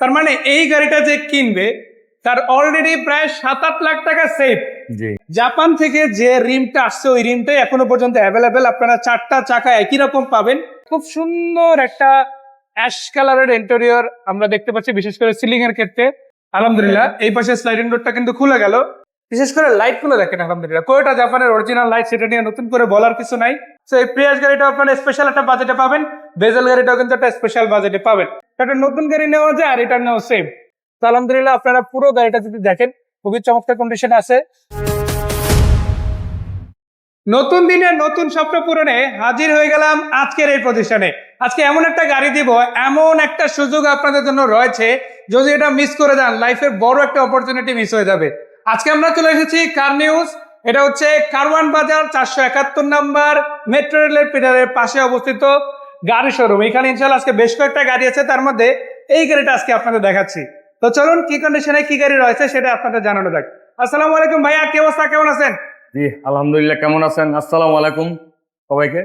তার মানে এই গাড়িটা যে কিনবে তার অলরেডি প্রায় সাত আট লাখ টাকা সেভ জি। জাপান থেকে যে রিমটা আসছে ওই রিমটাই এখনও পর্যন্ত অ্যাভেলেবেল আপনারা চারটা চাকা একই রকম পাবেন। খুব সুন্দর একটা অ্যাশ কালারের ইন্টেরিয়র আমরা দেখতে পাচ্ছি বিশেষ করে সিলিং এর ক্ষেত্রে। আলহামদুলিল্লাহ এই পাশে স্লাইডিং ডোরটা কিন্তু খুলে গেল। বিশেষ করে লাইটগুলো দেখেন আলহামদুলিল্লাহ। কোয়োটা জাপানের অরিজিনাল লাইট সেটা নিয়ে নতুন করে বলার কিছু নাই। তো এই প্রিয়াস গাড়িটা আপনারা স্পেশাল একটা বাজেটে পাবেন। বেজেল গাড়িটাও কিন্তু একটা স্পেশাল বাজেটে পাবেন। একটা নতুন গাড়ি নেওয়া যায় আর এটা নেওয়া সেম তো আলহামদুলিল্লাহ আপনারা পুরো গাড়িটা যদি দেখেন, খুবই চমৎকার কন্ডিশনে আছে। নতুন দিনে নতুন স্বপ্ন পূরণে হাজির হয়ে গেলাম আজকের এই প্রতিষ্ঠানে। আজকে এমন একটা গাড়ি দিব, এমন একটা সুযোগ আপনাদের জন্য রয়েছে। যদি এটা মিস করে যান লাইফের বড় একটা অপরচুনিটি মিস হয়ে যাবে। আজকে আমরা চলে এসেছি কার নিউজ এটা হচ্ছে কারওয়ান বাজার চারশো একাত্তর নাম্বার মেট্রো রেলের পিলারের পাশে অবস্থিত। গাড়ি শোরুম এখানে ইনশাল্লাহ আজকে বেশ কয়েকটা গাড়ি আছে তার মধ্যে এই গাড়িটা আজকে আপনাদের দেখাচ্ছি। তো চলুন কি কন্ডিশনে কি গাড়ি রয়েছে সেটা আপনাদের জানানো যাক। আসসালামু আলাইকুম ভাইয়া কি অবস্থা? কেমন আছেন? জি আলহামদুলিল্লাহ কেমন আছেন? আসসালামু আলাইকুম। সবাইকে?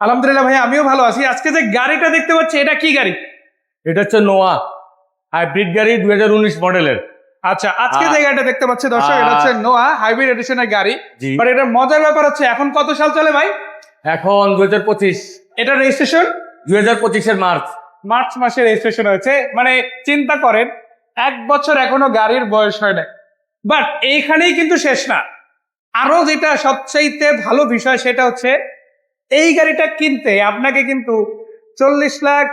আলহামদুলিল্লাহ ভাই আমিও ভালো আছি। আজকে যে গাড়িটা দেখতে পাচ্ছি এটা কি গাড়ি? এটা হচ্ছে নোয়া হাইব্রিড গাড়ি দুই হাজার উনিশ মডেলের। আচ্ছা আজকে যে গাড়িটা দেখতে পাচ্ছি দর্শক এটা হচ্ছে নোয়া হাইব্রিড এডিশনের গাড়ি। বাট এটা মজার ব্যাপার হচ্ছে এখন কত সাল চলে ভাই? এখন দুই হাজার পঁচিশ। এটা রেজিস্ট্রেশন দুই হাজার পঁচিশের মার্চ। মার্চ মাসে রেজিস্ট্রেশন হয়েছে। মানে চিন্তা করেন এক বছর এখনও গাড়ির বয়স হয় না বাট এইখানেই কিন্তু শেষ না। আরও যেটা সবচাইতে ভালো বিষয় সেটা হচ্ছে এই গাড়িটা কিনতে আপনাকে কিন্তু চল্লিশ লাখ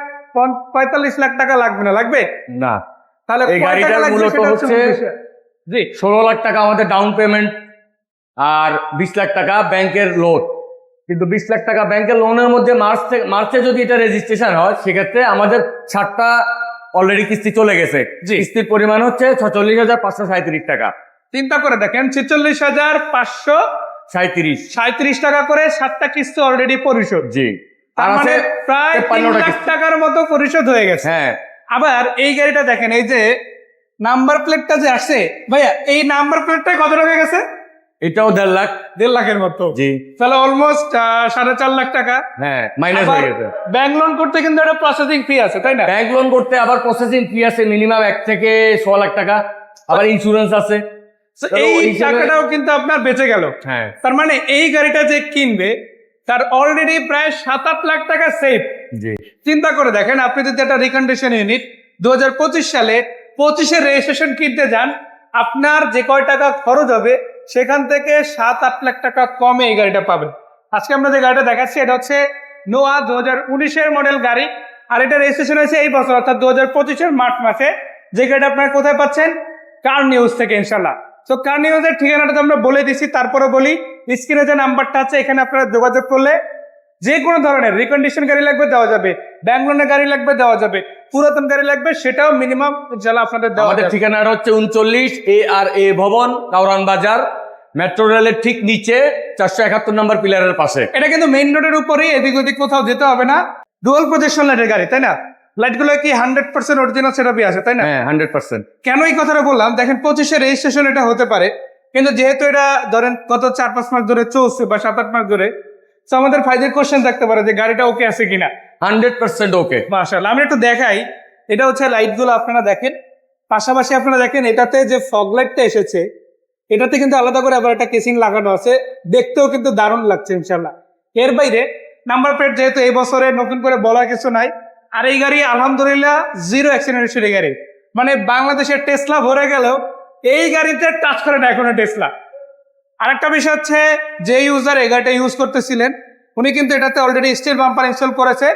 পঁয়তাল্লিশ লাখ টাকা লাগবে না লাগবে? না। তাহলে এই গাড়িটার মূলত হচ্ছে- জি ষোলো লাখ টাকা আমাদের ডাউন পেমেন্ট আর বিশ লাখ টাকা ব্যাংকের লোন কিন্তু বিশ লাখ টাকা ব্যাংকের লোনের মধ্যে মার্চ মার্চে যদি এটা রেজিস্ট্রেশন হয় সেক্ষেত্রে আমাদের ছাড়টা অলরেডি কিস্তি চলে গেছে। কিস্তির পরিমাণ হচ্ছে ছচল্লিশ হাজার পাঁচশো সাঁত্রিশ টাকা। চিন্তা করে দেখেন ছেচল্লিশ হাজার পাঁচশো সাঁত্রিশ সাঁত্রিশ টাকা করে সাতটা কিস্তি অলরেডি পরিশোধ। জি। তার মানে প্রায় তিন লাখ টাকার মতো পরিশোধ হয়ে গেছে। হ্যাঁ। আবার এই গাড়িটা দেখেন এই যে নাম্বার প্লেটটা যে আসছে ভাইয়া এই নাম্বার প্লেটটা কত টাকা গেছে? এটাও দেড় লাখ। দেড় লাখের মতো। জি। তাহলে অলমোস্ট সাড়ে চার লাখ টাকা। হ্যাঁ মাইনাস হয়ে গেছে। ব্যাংক লোন করতে কিন্তু একটা প্রসেসিং ফি আছে তাই না? ব্যাংক লোন করতে আবার প্রসেসিং ফি আছে মিনিমাম এক থেকে ছ লাখ টাকা। আবার ইন্স্যুরেন্স আছে। এই টাকাটাও কিন্তু আপনার বেঁচে গেল। হ্যাঁ। তার মানে এই গাড়িটা যে কিনবে তার অলরেডি প্রায় সাত আট লাখ টাকা সেফ জি। চিন্তা করে দেখেন আপনি যদি একটা রিকন্ডিশন ইউনিট দু সালে পঁচিশে রেজিস্ট্রেশন কিনতে যান আপনার যে কয় টাকা খরচ হবে সেখান থেকে সাত, আট লাখ টাকা কমে এই গাড়িটা পাবেন। আজকে আমরা যে গাড়িটা দেখাচ্ছি, এটা হচ্ছে নোয়া দু হাজার উনিশের মডেল গাড়ি। আর এটা রেজিস্ট্রেশন হয়েছে এই বছর, অর্থাৎ দু হাজার পঁচিশের মার্চ মাসে। যে গাড়িটা আপনারা কোথায় পাচ্ছেন? কার নিউজ থেকে ইনশাল্লাহ তো কার নিউজের ঠিকানাটা তো আমরা বলে দিছি তারপরে বলি, স্ক্রিনে যে নাম্বারটা আছে, এখানে আপনারা যোগাযোগ করলে যে কোনো ধরনের রিকন্ডিশন গাড়ি লাগবে দেওয়া যাবে। ব্যাঙ্গলোনের গাড়ি লাগবে দেওয়া যাবে। পুরাতন গাড়ি লাগবে সেটাও মিনিমাম ইনশাল্লাহ আপনাদের দেওয়া আমাদের ঠিকানাটা হচ্ছে উনচল্লিশ এ আর এ ভবন কাউরান বাজার মেট্রো রেলের ঠিক নিচে চারশো একাত্তর নম্বর পিলারের পাশে। এটা কিন্তু মেইন রোডের উপরেই এদিক ওদিক কোথাও যেতে হবে না। ডুয়াল প্রজেকশন লাইটের গাড়ি তাই না? লাইটগুলো কি হান্ড্রেড পার্সেন্ট অরিজিনাল সেটআপই আছে তাই না? হ্যাঁ হান্ড্রেড পার্সেন্ট কেন এই কথাটা বললাম? দেখেন পঁচিশে রেজিস্ট্রেশন এটা হতে পারে কিন্তু যেহেতু এটা ধরেন গত চার পাঁচ মাস ধরে চলছে বা সাত আট মাস ধরে তো আমাদের ফাইদের কোশ্চেন থাকতে পারে যে গাড়িটা ওকে আছে কিনা। Hundred percent okay. মাশাআল্লাহ, আমি একটু দেখাই। এটা হচ্ছে লাইটগুলো আপনারা দেখেন। পাশাপাশি আপনারা দেখেন, এটাতে যে ফগ লাইটটা এসেছে, এটাতে কিন্তু আলাদা করে আবার একটা কেসিং লাগানো আছে। দেখতেও কিন্তু দারুণ লাগছে ইনশাল্লাহ এর বাইরে, নাম্বার প্লেট যেহেতু এই বছরে নতুন করে বলার কিছু নাই, আর এই গাড়ি আলহামদুলিল্লাহ জিরো অ্যাক্সিডেন্ট হিস্ট্রি গাড়ি। মানে বাংলাদেশের টেসলা ভরে গেলেও এই গাড়িতে টাচ করে না এখনও টেসলা। আরেকটা বিষয় হচ্ছে, যে ইউজার এই গাড়িটা ইউজ করতেছিলেন, উনি কিন্তু এটাতে অলরেডি স্টিল বাম্পার ইনস্টল করেছে।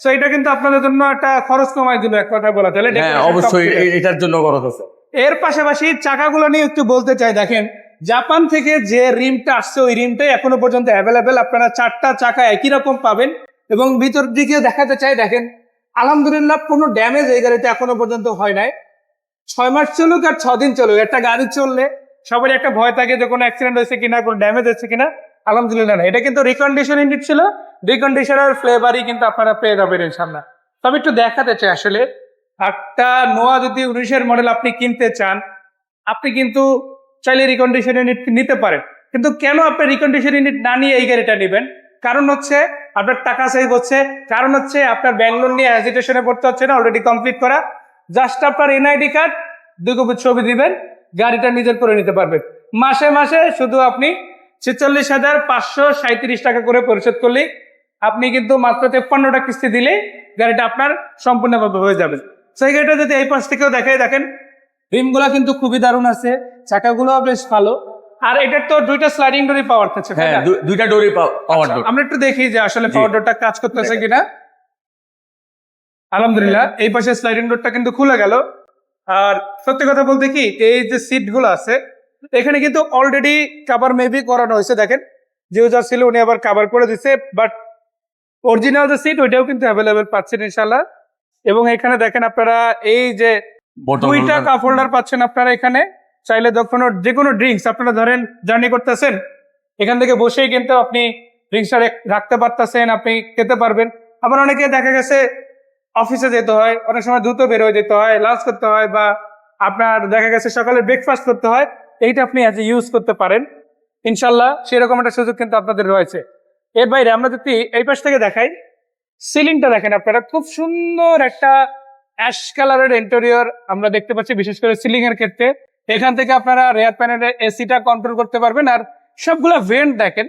সো এটা কিন্তু আপনাদের জন্য একটা খরচ কমাই দিল এক কথা বলা। তাহলে হ্যাঁ অবশ্যই এটার জন্য খরচ আছে। এর পাশাপাশি চাকাগুলো নিয়ে একটু বলতে চাই দেখেন জাপান থেকে যে রিমটা আসছে ওই রিমটাই এখনও পর্যন্ত অ্যাভেলেবেল আপনারা চারটা চাকা একই রকম পাবেন। এবং ভিতর দিকে দেখাতে চাই দেখেন আলহামদুলিল্লাহ কোনো ড্যামেজ এই গাড়িতে এখনও পর্যন্ত হয় নাই। ছয় মাস চলুক আর ছদিন চলুক একটা গাড়ি চললে সবারই একটা ভয় থাকে যে কোনো অ্যাক্সিডেন্ট হয়েছে কিনা কোনো ড্যামেজ হয়েছে কিনা। আলহামদুলিল্লাহ, না, এটা কিন্তু রিকন্ডিশন ইউনিট ছিল। রিকন্ডিশনের ফ্লেভারই কিন্তু আপনারা পেয়ে যাবেন ইনশাল্লাহ তবে একটু দেখাতে চাই আসলে, একটা নোয়া যদি উনিশের মডেল আপনি কিনতে চান, আপনি কিন্তু চাইলে রিকন্ডিশন ইউনিট নিতে পারেন। কিন্তু কেন আপনি রিকন্ডিশন ইউনিট না নিয়ে এই গাড়িটা নেবেন? কারণ হচ্ছে আপনার টাকা সেভ হচ্ছে। কারণ হচ্ছে আপনার ব্যাংলোর নিয়ে অ্যাজিটেশনে পড়তে হচ্ছে না অলরেডি কমপ্লিট করা। জাস্ট আপনার এনআইডি কার্ড দুই কপি ছবি দিবেন, গাড়িটা নিজের করে নিতে পারবেন। মাসে মাসে শুধু আপনি ছেচল্লিশ হাজার পাঁচশো সাঁত্রিশ টাকা করে পরিশোধ করলে আপনি কিন্তু মাত্র তেপ্পান্নটা কিস্তি দিলেই গাড়িটা আপনার সম্পূর্ণভাবে হয়ে যাবে। সেই গাড়িটা যদি এই পাশ থেকেও দেখাই দেখেন রিমগুলা কিন্তু খুবই দারুণ আছে চাকাগুলো বেশ ভালো। আর এটার তো দুইটা স্লাইডিং ডোরি পাওয়ার থাকছে হ্যাঁ দুইটা ডোরি পাওয়ার ডোর আমরা একটু দেখি যে আসলে। পাওয়ার ডোরটা কাজ করতেছে কিনা। আলহামদুলিল্লাহ এই পাশে স্লাইডিং ডোরটা কিন্তু খুলে গেল। আর সত্যি কথা বলতে কি এই যে সিটগুলো আছে এখানে কিন্তু অলরেডি কাভার মেবি করানো হয়েছে দেখেন। যে ইউজার ছিল উনি আবার কাভার করে দিচ্ছে বাট অরিজিনাল যে সিট ওইটাও কিন্তু অ্যাভেলেবেল পাচ্ছেন ইনশাল্লাহ এবং এখানে দেখেন আপনারা এই যে দুইটা কাপ হোল্ডার পাচ্ছেন আপনারা এখানে। চাইলে যখন যে কোনো ড্রিঙ্কস আপনারা ধরেন জার্নি করতেছেন এখান থেকে বসেই কিন্তু আপনি ড্রিঙ্কসটা রাখতে পারতেছেন আপনি খেতে পারবেন। আবার অনেকে দেখা গেছে অফিসে যেতে হয় অনেক সময় দ্রুত বের হয়ে যেতে হয় লাঞ্চ করতে হয় বা আপনার দেখা গেছে সকালে ব্রেকফাস্ট করতে হয় এইটা আপনি অ্যাজ ইউজ করতে পারেন। ইনশাল্লাহ সেরকম একটা সুযোগ কিন্তু আপনাদের রয়েছে। এর বাইরে আমরা যদি এই পাশ থেকে দেখাই, সিলিংটা দেখেন আপনারা, খুব সুন্দর একটা অ্যাশ কালারের ইন্টেরিয়র আমরা দেখতে পাচ্ছি, বিশেষ করে সিলিং এর ক্ষেত্রে। এখান থেকে আপনারা রেয়ার প্যানেলের এসিটা কন্ট্রোল করতে পারবেন আর সবগুলা ভেন্ট দেখেন,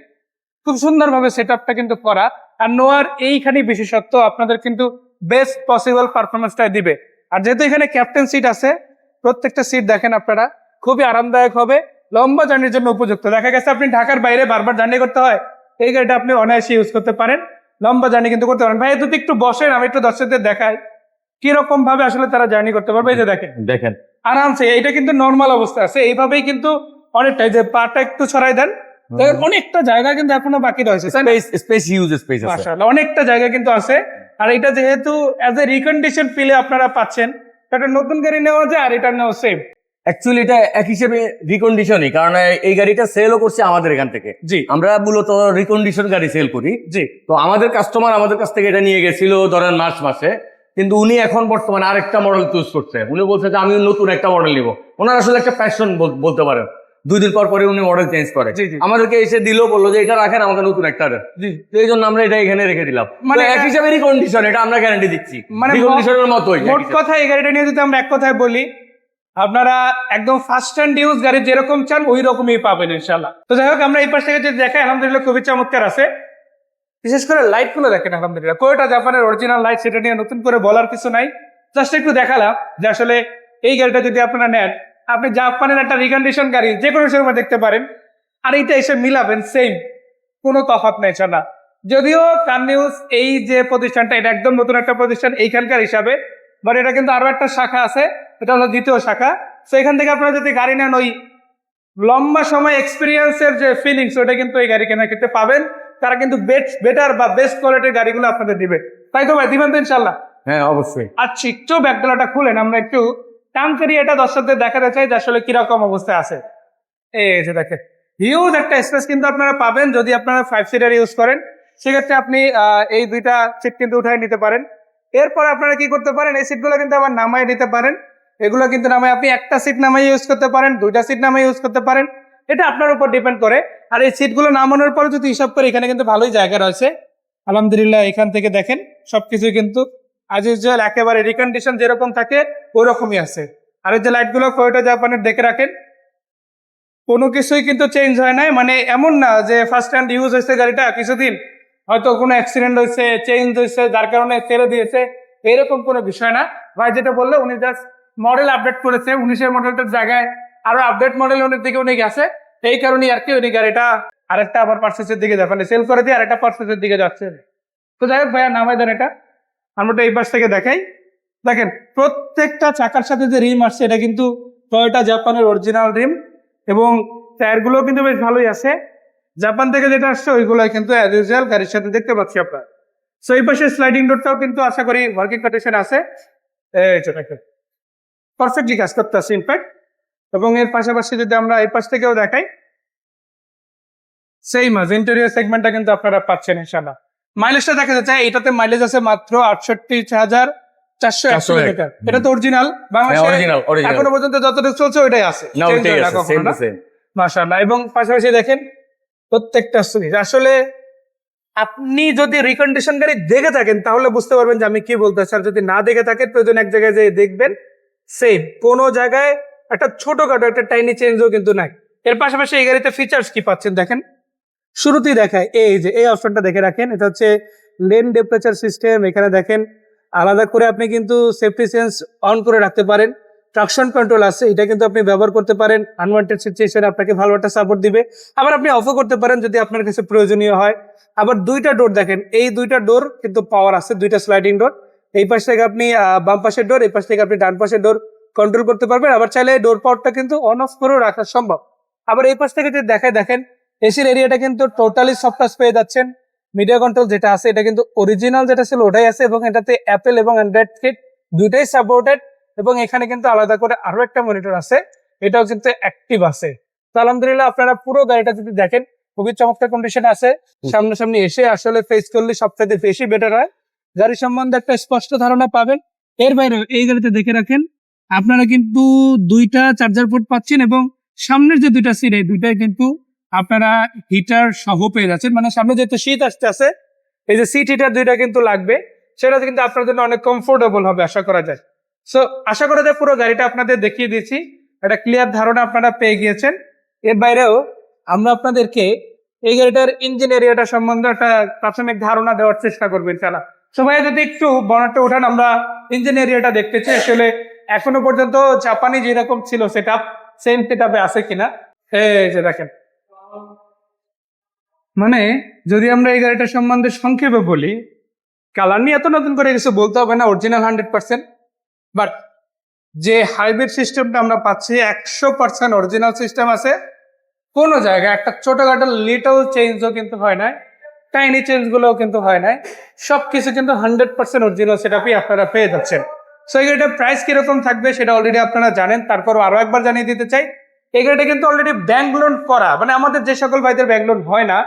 খুব সুন্দরভাবে সেট আপটা কিন্তু করা। আর নোয়ার এইখানে বিশেষত্ব, আপনাদের কিন্তু বেস্ট পসিবল পারফরমেন্সটা দিবে। আর যেহেতু এখানে ক্যাপ্টেন সিট আছে, প্রত্যেকটা সিট দেখেন আপনারা খুবই আরামদায়ক হবে। লম্বা জার্নির জন্য উপযুক্ত। দেখা গেছে আপনি ঢাকার বাইরে বারবার জার্নি করতে হয় এই গাড়িটা আপনি অনায়াসে ইউজ করতে পারেন। লম্বা জার্নি কিন্তু করতে পারেন। ভাই যদি একটু বসেন আমি একটু দর্শকদের দেখাই। কীরকম ভাবে আসলে তারা জার্নি করতে পারবে? এই যে দেখেন। দেখেন। আরামসে। এইটা কিন্তু নর্মাল অবস্থা আছে। এইভাবেই কিন্তু অনেকটাই যে পাটা একটু ছড়াই দেন। দেখেন অনেকটা জায়গা কিন্তু এখনও বাকি রয়েছে। স্পেস স্পেস ইউজ স্পেস আছে। অনেকটা জায়গা কিন্তু আছে। আর এটা যেহেতু অ্যাজ এ রিকন্ডিশন ফিলে আপনারা পাচ্ছেন একটা নতুন গাড়ি নেওয়া যায় আর এটা নেওয়া সেম অ্যাকচুয়ালি এটা এক হিসেবে রিকন্ডিশনই কারণ এই গাড়িটা সেলও করছে আমাদের এখান থেকে। জি। আমরা মূলত রিকন্ডিশন গাড়ি সেল করি। জি। তো আমাদের কাস্টমার আমাদের কাছ থেকে এটা নিয়ে গেছিল ধরেন মার্চ মাসে। কিন্তু উনি এখন বর্তমানে আরেকটা মডেল চুজ করছে। উনি বলছে যে আমি নতুন একটা মডেল নিব। ওনার আসলে একটা প্যাশন বলতে পারেন। দুই দিন পর পরে উনি মডেল চেঞ্জ করে। আমাদেরকে এসে দিলেও বলল যে এটা রাখেন আমাকে নতুন একটা জি। তো এই জন্য আমরা এটা এখানে রেখে দিলাম। মানে এক হিসাবে রিকন্ডিশন এটা আমরা গ্যারান্টি দিচ্ছি। মানে মানে রিকন্ডিশনের মতোই মোট কথা এই গাড়িটা নিয়ে যদি আমরা এক কথায় বলি আপনারা একদম ফার্স্ট হ্যান্ড ইউজ গাড়ি যেরকম চান, ওই রকমই পাবেন ইনশাল্লাহ তো যাই হোক, আমরা এই পাশ থেকে যদি দেখাই, আলহামদুলিল্লাহ খুবই চমৎকার আছে। বিশেষ করে লাইটগুলো দেখেন, আলহামদুলিল্লাহ। কোয়োটা জাপানের অরিজিনাল লাইট সেটা নিয়ে নতুন করে বলার কিছু নাই। জাস্ট একটু দেখালাম যে আসলে এই গাড়িটা যদি আপনারা নেন, আপনি জাপানের একটা রিকন্ডিশন গাড়ি যে কোনো সময় দেখতে পারেন, আর এইটা এসে মিলাবেন সেম কোনো তফাৎ নেই না যদিও কান নিউজ এই যে প্রতিষ্ঠানটা, এটা একদম নতুন একটা প্রতিষ্ঠান, এইখানকার হিসাবে বাট এটা কিন্তু আরও একটা শাখা আছে এটা হলো দ্বিতীয় শাখা। তো এখান থেকে আপনারা যদি গাড়ি নেন ওই লম্বা সময় এক্সপিরিয়েন্সের যে ফিলিংস ওটা কিন্তু এই গাড়ি কেনার ক্ষেত্রে পাবেন। তারা কিন্তু বেস্ট বেটার বা বেস্ট কোয়ালিটির গাড়িগুলো আপনাদের দিবে। তাই তো ভাই? দিবেন তো ইনশাল্লাহ হ্যাঁ অবশ্যই। আচ্ছা একটু ব্যাগডালাটা খুলেন। আমরা একটু টান করি এটা দর্শকদের দেখাতে চাই যে আসলে কীরকম অবস্থায় আছে। এই যে দেখেন হিউজ একটা স্পেস কিন্তু আপনারা পাবেন যদি আপনারা ফাইভ সিটার ইউজ করেন। সেক্ষেত্রে আপনি এই দুইটা সিট কিন্তু উঠাই নিতে পারেন। এরপর আপনারা কি করতে পারেন? এই সিটগুলো কিন্তু আবার নামাই নিতে পারেন। এগুলো কিন্তু নামাই আপনি একটা সিট নামাই ইউজ করতে পারেন, দুইটা সিট নামাই ইউজ করতে পারেন। এটা আপনার উপর ডিপেন্ড করে। আর এই সিটগুলো নামানোর পরে যদি হিসাব করে, এখানে কিন্তু ভালোই জায়গা রয়েছে। আলহামদুলিল্লাহ, এখান থেকে দেখেন, সবকিছু কিন্তু আজ ইউজুয়াল একেবারে রিকন্ডিশন যেরকম থাকে, ওরকমই আছে। আর যে লাইটগুলো কয়টা জাপানের দেখে রাখেন, কোনো কিছুই কিন্তু চেঞ্জ হয় নাই। মানে এমন না যে ফার্স্ট হ্যান্ড ইউজ হয়েছে গাড়িটা, কিছুদিন হয়তো কোনো অ্যাক্সিডেন্ট হয়েছে চেঞ্জ হয়েছে, যার কারণে ছেড়ে দিয়েছে, এরকম কোনো বিষয় না। ভাই যেটা বললে, উনি জাস্ট মডেল আপডেট করেছে, উনিশের মডেলটার জায়গায় আরও আপডেট মডেল উনির দিকে উনি গেছে। এই কারণে আর কি উনি গাড়িটা আরেকটা আবার পার্সেসের দিকে যাবেন সেল করে দিয়ে আরেকটা পার্সেসের দিকে যাচ্ছে। তো যাই হোক ভাইয়া, নামাই দেন এটা। আমরা তো এই পাশ থেকে দেখাই। দেখেন, প্রত্যেকটা চাকার সাথে যে রিম আসছে, এটা কিন্তু টয়োটা জাপানের অরিজিনাল রিম এবং টায়ারগুলো কিন্তু বেশ ভালোই আছে। জাপান থেকে যেটা আসছে ওইগুলো কিন্তু অ্যাজ ইউজুয়াল গাড়ির সাথে দেখতে পাচ্ছি আপনার সো এই পাশে স্লাইডিং ডোরটাও কিন্তু আশা করি ওয়ার্কিং কন্ডিশন আছে। পারফেক্টলি কাজ করতে আছে ইনফ্যাক্ট এবং এর পাশাপাশি যদি আমরা এই পাশ থেকেও দেখাই সেই মাছ ইন্টেরিয়র সেগমেন্টটা কিন্তু আপনারা পাচ্ছেন ইনশাল্লাহ মাইলেজটা দেখা যাচ্ছে এটাতে মাইলেজ আছে মাত্র আটষট্টি হাজার চারশো এক। 401 কিলোমিটার এটা তো অরিজিনাল হ্যাঁ বাংলাদেশে অরিজিনাল এখনও পর্যন্ত যতটুকু চলছে ওইটাই আছে। মাশাআল্লাহ। এবং পাশাপাশি দেখেন প্রত্যেকটা সুইচ আসলে আপনি যদি রিকন্ডিশন গাড়ি দেখে থাকেন, তাহলে বুঝতে পারবেন যে আমি কি বলতে চাই। যদি না দেখে থাকেন, প্রয়োজন এক জায়গায় যে দেখবেন সেম কোনো জায়গায় একটা ছোটখাটো, একটা টাইনি চেঞ্জও কিন্তু নাই। এর পাশাপাশি এই গাড়িতে ফিচার্স কি পাচ্ছেন দেখেন? শুরুতেই দেখায় এই যে এই অপশনটা দেখে রাখেন। এটা হচ্ছে লেন টেম্পারেচার সিস্টেম এখানে দেখেন, আলাদা করে আপনি কিন্তু সেফটি সেন্স অন করে রাখতে পারেন। ট্রাকশন কন্ট্রোল আছে, এটা কিন্তু আপনি ব্যবহার করতে পারেন। আনওয়ান্টেড সিচুয়েশনে আপনাকে ভালো একটা সাপোর্ট দিবে। আবার আপনি অফও করতে পারেন যদি আপনার কাছে প্রয়োজনীয় হয়। আবার দুইটা ডোর দেখেন, এই দুইটা ডোর কিন্তু পাওয়ার আছে, দুইটা স্লাইডিং ডোর এই পাশ থেকে আপনি বাম পাশের ডোর এই পাশ থেকে আপনি ডান পাশের ডোর কন্ট্রোল করতে পারবেন। আবার চাইলে ডোর পাওয়ারটা কিন্তু অন অফ করেও রাখা সম্ভব। আবার এই পাশ থেকে যদি দেখায়, দেখেন এসির এরিয়াটা কিন্তু টোটালি সফট টাচ পেয়ে যাচ্ছেন। মিডিয়া কন্ট্রোল যেটা আছে, এটা কিন্তু অরিজিনাল যেটা ছিল, ওটাই আছে এবং এটাতে অ্যাপেল এবং অ্যান্ড্রয়েড কিট দুইটাই সাপোর্টেড এবং এখানে কিন্তু আলাদা করে আরও একটা মনিটর আছে। এটাও কিন্তু অ্যাক্টিভ আছে। তো আলহামদুলিল্লাহ আপনারা পুরো গাড়িটা যদি দেখেন খুবই চমৎকার কন্ডিশন আছে। সামনাসামনি এসে আসলে ফেস করলে সবচেয়ে বেশি বেটার হয়। গাড়ি সম্বন্ধে একটা স্পষ্ট ধারণা পাবেন। এর বাইরে এই গাড়িতে দেখে রাখেন আপনারা কিন্তু দুইটা চার্জার পোর্ট পাচ্ছেন এবং সামনের যে দুইটা সিট এই দুইটাই কিন্তু আপনারা হিটার সহ পেয়ে যাচ্ছেন। মানে সামনে যেহেতু শীত আসতে আছে এই যে সিট হিটার দুইটা কিন্তু লাগবে। সেটা কিন্তু আপনার জন্য অনেক কমফোর্টেবল হবে আশা করা যায়। সো আশা করা যায় পুরো গাড়িটা আপনাদের দেখিয়ে দিয়েছি। একটা ক্লিয়ার ধারণা আপনারা পেয়ে গিয়েছেন। এর বাইরেও আমরা আপনাদেরকে এই গাড়িটার ইঞ্জিন এরিয়াটা সম্বন্ধে একটা প্রাথমিক ধারণা দেওয়ার চেষ্টা করবেন তারা সবাই যদি একটু বনারটা উঠান, আমরা ইঞ্জিন এরিয়াটা দেখতে চাই। আসলে এখনও পর্যন্ত জাপানি যেরকম ছিল সেট সেম সেট আপে আছে কিনা? এই যে দেখেন। মানে যদি আমরা এই গাড়িটার সম্বন্ধে সংক্ষেপে বলি কালার নিয়ে এত নতুন করে কিছু বলতে হবে না অরিজিনাল হান্ড্রেড পার্সেন্ট বাট যে হাইব্রিড সিস্টেমটা আমরা পাচ্ছি, একশো পার্সেন্ট অরিজিনাল সিস্টেম আছে। কোনো জায়গায় একটা ছোটোখাটো লিটল চেঞ্জও কিন্তু হয় নাই টাইনি চেঞ্জগুলোও কিন্তু হয় নাই। সব কিছু কিন্তু হান্ড্রেড পার্সেন্ট অরিজিনাল সেটাপই আপনারা পেয়ে যাচ্ছেন। সো এই গাড়িটার প্রাইস কীরকম থাকবে সেটা অলরেডি আপনারা জানেন। তারপর আরও একবার জানিয়ে দিতে চাই, এই গাড়িটা কিন্তু অলরেডি ব্যাংক লোন করা। মানে আমাদের যে সকল ভাইদের ব্যাংক লোন হয় না,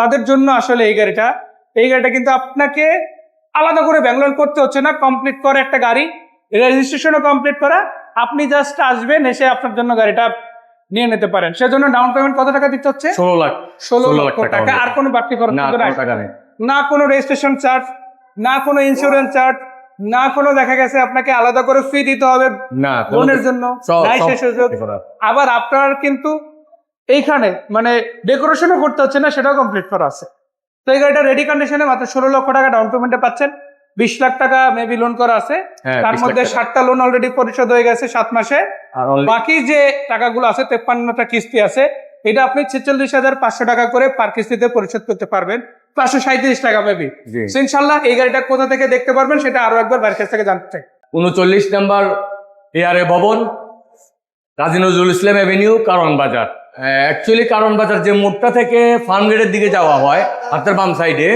তাদের জন্য আসলে এই গাড়িটা এই গাড়িটা কিন্তু আপনাকে আলাদা করে ব্যাংক লোন করতে হচ্ছে না। কমপ্লিট করে একটা গাড়ি রেজিস্ট্রেশনও কমপ্লিট করা আপনি জাস্ট আসবেন এসে আপনার জন্য গাড়িটা নিয়ে নিতে পারেন। সেজন্য ডাউন পেমেন্ট কত টাকা দিতে হচ্ছে? ষোলো লাখ। ষোলো লক্ষ টাকা আর কোনো বাড়তি খরচ না কোনো টাকা নেই। না কোনো রেজিস্ট্রেশন চার্জ না কোনো ইন্স্যুরেন্স চার্জ না কোনো দেখা গেছে আপনাকে আলাদা করে ফি দিতে হবে না লোনের জন্য। আবার আপনার কিন্তু এইখানে মানে ডেকোরেশনও করতে হচ্ছে না সেটাও কমপ্লিট করা আছে। তো এই গাড়িটা রেডি কন্ডিশনে মাত্র ষোলো লক্ষ টাকা ডাউন পেমেন্টে পাচ্ছেন। বিশ লাখ টাকা মেবি লোন করা আছে। হ্যাঁ তার মধ্যে। ষাটটা লোন অলরেডি পরিশোধ হয়ে গেছে সাত মাসে। বাকি যে টাকাগুলো আছে তেপ্পান্নটা কিস্তি আছে এটা আপনি ছেচল্লিশ হাজার পাঁচশো টাকা করে পার কিস্তিতে পরিশোধ করতে পারবেন। পাঁচশো সাঁত্রিশ টাকা মেবি ইনশাল্লাহ এই গাড়িটা কোথা থেকে দেখতে পারবেন সেটা আরও একবার বাড়ির কাছ থেকে জানতে চাই। উনচল্লিশ নাম্বার এয়ারে ভবন কাজী নজরুল ইসলাম এভিনিউ কারণ বাজার। অ্যাকচুয়ালি কারণ বাজার যে মোড়টা থেকে ফার্ম ফার্মগেটের দিকে যাওয়া হয় হাতের বাম সাইডে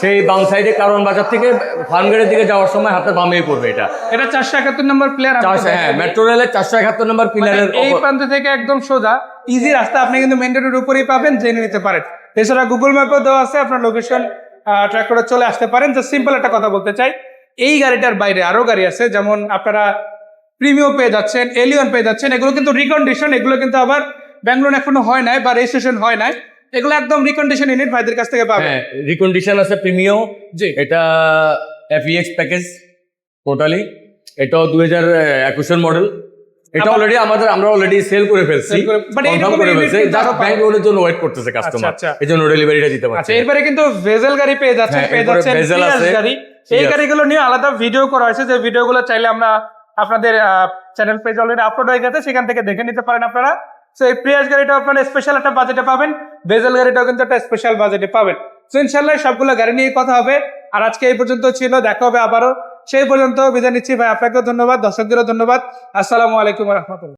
সেই বাম সাইডে কারণ বাজার থেকে ফার্মগেটের দিকে যাওয়ার সময় হাতের বামেই পড়বে এটা। এটা চারশো একাত্তর নম্বর প্লেয়ার হ্যাঁ মেট্রো রেলের চারশো একাত্তর নম্বর মানে এই প্রান্ত থেকে একদম সোজা ইজি রাস্তা আপনি কিন্তু মেন রোডের উপরেই পাবেন জেনে নিতে পারেন। এছাড়া গুগল ম্যাপেও দেওয়া আছে আপনার লোকেশন ট্র্যাক করে চলে আসতে পারেন। যে সিম্পল একটা কথা বলতে চাই এই গাড়িটার বাইরে আরও গাড়ি আছে যেমন আপনারা প্রিমিয়াম পেয়ে যাচ্ছেন এলিয়ন পেয়ে যাচ্ছেন এগুলো কিন্তু রিকন্ডিশন এগুলো কিন্তু আবার ব্যাঙ্গলোর এখনও হয় নাই বা রেজিস্ট্রেশন হয় নাই। এগুলো একদম রিকন্ডিশন ইউনিট ভাইদের কাছ থেকে পাবেন হ্যাঁ রিকন্ডিশন আছে প্রিমিও জি। এটা এফইএক্স প্যাকেজ টোটালি এটাও দুই হাজার একুশের মডেল এটা অলরেডি আমাদের আমরা অলরেডি সেল করে ফেলছি। কনফার্ম করে ফেলছি। আরও ব্যাংক লোনের জন্য ওয়েট করতেছে কাস্টমার আচ্ছা। এই জন্য ডেলিভারিটা দিতে পারছি। আচ্ছা এরপরে কিন্তু ভেজেল গাড়ি পেয়ে যাচ্ছেন হ্যাঁ, পেয়ে যাচ্ছেন ভেজেল আছে। গাড়ি। এই গাড়িগুলো নিয়ে আলাদা ভিডিও করা হয়েছে যে ভিডিওগুলো চাইলে আমরা আপনাদের চ্যানেল পেজ অলরেডি আপলোড হয়ে গেছে সেখান থেকে দেখে নিতে পারেন আপনারা। তো এই প্রিয়াস গাড়িটা আপনারা স্পেশাল একটা বাজেটে পাবেন ভেজেল গাড়িটাও কিন্তু একটা স্পেশাল বাজেটে পাবেন। সো ইনশাল্লাহ সবগুলো গাড়ি নিয়ে কথা হবে। আর আজকে এই পর্যন্ত ছিল, দেখা হবে আবারও। সেই পর্যন্ত বিদায় নিচ্ছি। ভাই, আপনাকেও ধন্যবাদ, দর্শকদেরও ধন্যবাদ। আসসালামু আলাইকুম রহমতুল্লাহ।